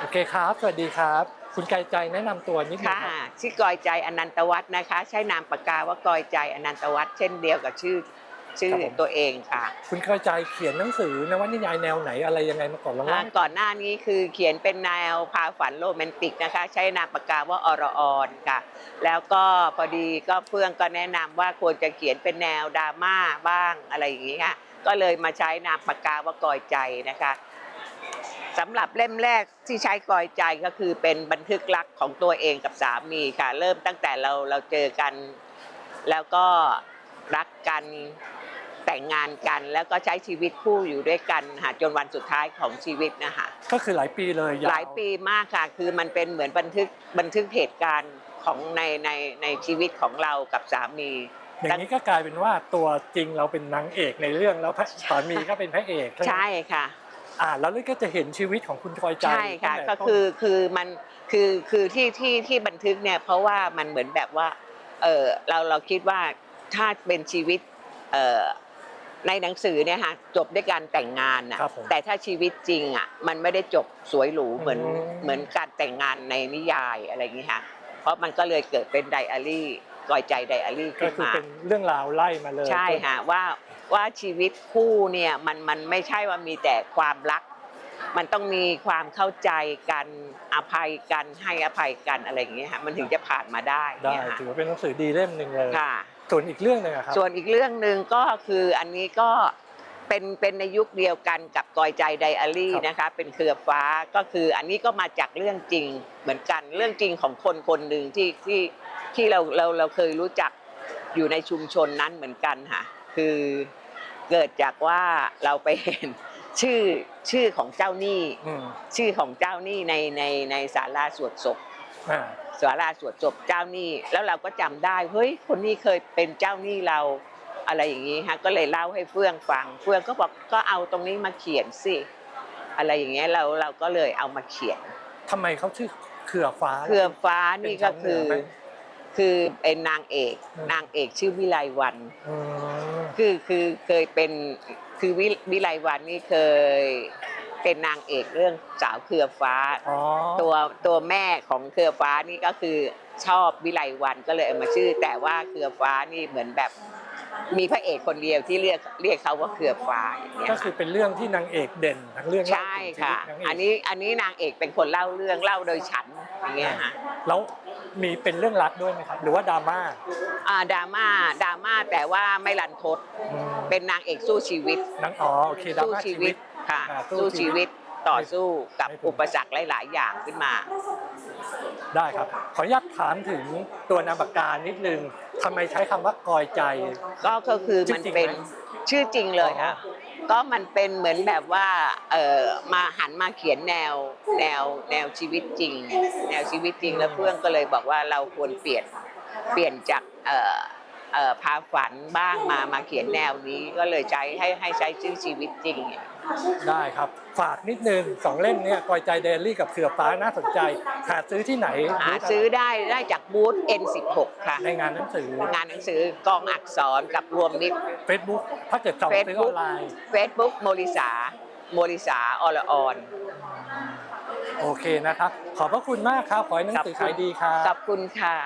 โอเคครับ สวัสดีครับ คุณไกลใจแนะนำตัวนิดนึงค่ะครับชื่อกอยใจอนันตวัฒน์นะคะ ใช้นามปากกาว่ากอยใจอนันตวัฒน์เช่นเดียวกับชื่อชื่อตัวเองค่ะคุณไกลใจเขียนหนังสือนวนิยายแนวไหนอะไรยังไงมาก่อนลองอ่าเล่าก่อนหน้านี้คือเขียนเป็นแนวพาฝันโรแมนติกนะคะ ใช้นามปากกาว่าอรออนค่ะ แล้วก็พอดีก็เพื่อนก็แนะนำว่าควรจะเขียนเป็นแนวดราม่าบ้างอะไรอย่างนี้ค่ะก็เลยมาใช้นามปากกาว่ากอยใจนะคะ สำหรับเล่มแรกที่ใช้กอยใจก็คือเป็นบันทึกรักของตัวเองกับสามีค่ะ เริ่มตั้งแต่เราเราเจอกัน แล้วก็รักกันแต่งงานกันแล้วก็ใช้ชีวิตคู่อยู่ด้วยกันค่ะจนวันสุดท้ายของชีวิตนะคะก็คือหลายปีเลยวหลายปีมากค่ะ คือมันเป็นเหมือนบันทึกบันทึกเหตุการณ์ของในในในชีวิตของเรากับสามี อย่างนี้ก็กลายเป็นว่าตัวจริงเราเป็นนางเอกในเรื่องแล้วพระสามีก็เป็นพระเอกไหมใช่ค่ะ อ่าแล้วก็จะเห็นชีวิตของคุณไกลใจใช่ค่ะตั้งแต่ก็ต้น คือคือมันคือคือที่ที่ที่บันทึกเนี่ยเพราะว่ามันเหมือนแบบว่าเออเราเราคิดว่าถ้าเป็นชีวิตเออในหนังสือเนี่ยค่ะจบด้วยการแต่งงานน่ะครับผมแต่ถ้าชีวิตจริงอะมันไม่ได้จบสวยหรูเหมือนอืม เหมือนการแต่งงานในนิยายอะไรอย่างนี้ค่ะเพราะมันก็เลยเกิดเป็นไดอารี่ กอยใจไดอารี่ก็ขึ้นคือมา เป็นเรื่องราวไล่มาเลย ใช่ค่ะว่าว่าชีวิตคู่เนี่ยมันมันไม่ใช่ว่ามีแต่ความรัก มันต้องมีความเข้าใจกันอภัยกันให้อภัยกันอะไรอย่างเงี้ยค่ะมันถึงจะผ่านมาได้ได้เนี่ยค่ะถือว่าเป็นหนังสือดีเล่มหนึ่งเลย ค่ะ ส่วนอีกเรื่องหนึ่งอะครับ ส่วนอีกเรื่องหนึ่งก็คืออันนี้ก็เป็นเป็นในยุคเดียวกันกับกอยใจไดอารี่นะคะ เป็นเครือฟ้าก็คืออันนี้ก็มาจากเรื่องจริงเหมือนกันเรื่องจริงของคนคนหนึ่งที่ที่ ที่เราเราเราเคยรู้จักอยู่ในชุมชนนั้นเหมือนกันค่ะ คือเกิดจากว่าเราไปเห็นชื่อชื่อของเจ้าหนี้อืมชื่อของเจ้าหนี้ในในในศาลาสวดศพอ่าศาลาสวดศพเจ้าหนี้แล้วเราก็จำได้เฮ้ยคนนี้เคยเป็นเจ้าหนี้เราอะไรอย่างนี้ฮะก็เลยเล่าให้เฟื่องฟัง เฟื่องก็บอกก็เอาตรงนี้มาเขียนสิอะไรอย่างเงี้ยเราเราก็เลยเอามาเขียนทำไมเขาชื่อเครือฟ้า เครือฟ้านี่ก็คือ คือเป็นนางเอกอืมนางเอกชื่อวิไลวันอืมคือคือเคยเป็นคือวิวิไลวันนี่เคยเป็นนางเอกเรื่องสาวเครือฟ้าอ๋อตัวตัวแม่ของเครือฟ้านี่ก็คือชอบวิไลวันก็เลยเอามาชื่อ แต่ว่าเครือฟ้านี่เหมือนแบบมีพระเอกคนเดียวที่เรียกเรียกเขาว่าเครือฟ้าอย่างเงี้ยก็คือเป็นเรื่องที่นางเอกเด่นทั้งเรื่องใช่ค่ะเล่าถึงชีวิตนางเอกอันนี้อันนี้นางเอกเป็นคนเล่าเรื่องเล่าโดยฉันอย่างเงี้ยค่ะแล้ว มีเป็นเรื่องรักด้วยไหมครับ หรือว่าดราม่าอ่าดราม่าดราม่าแต่ว่าไม่รันทด อืมเป็นนางเอกสู้ชีวิตนางอ๋อโอเคดราสู้ม่าชีชีวิวิตต ค่ะอ่าสู้สู้ชีชีวิวิตตต่อสู้กับไม่เป็น อุปสรรคหลาย ๆ อย่างขึ้นมา ได้ครับ ขออนุญาตถามถึงตัวนามปากกานิดนึงทำไมใช้คำว่ากอยใจ ก็ก็คือมันเป็นชื่อจริงไหมชื่อจริงเลยค่ะ ก็มันเป็นเหมือนแบบว่าเออมาหันมาเขียนแนวแนวแนวชีวิตจริง แนวชีวิตจริงแล้วเพื่อนก็เลยบอกว่าเราควรเปลี่ยนเปลี่ยนจากเออ พาฝันบ้างมามาเขียนแนวนี้ก็เลยใช้ให้ให้ใช้ชื่อชีวิตจริงเนี่ยได้ครับ ฝากนิดนึงสองเล่มเนี้ยกอยใจเดลี่กับเครือฟ้าน่าสนใจ หาซื้อที่ไหนหาซื้อได้ได้จากบูธ N16 ค่ะ ในงานหนังสืองานหนังสือกองอักษรกับรวมมิตร Facebook ถ้าเกิดจองซื้ออ Facebook อนไลน์ Facebook โมริสาโมริสาอรออนโอเคนะครับ ขอบพระคุณมากครับ ขอให้หนังสือขายดีครับขอบคุณค่ะ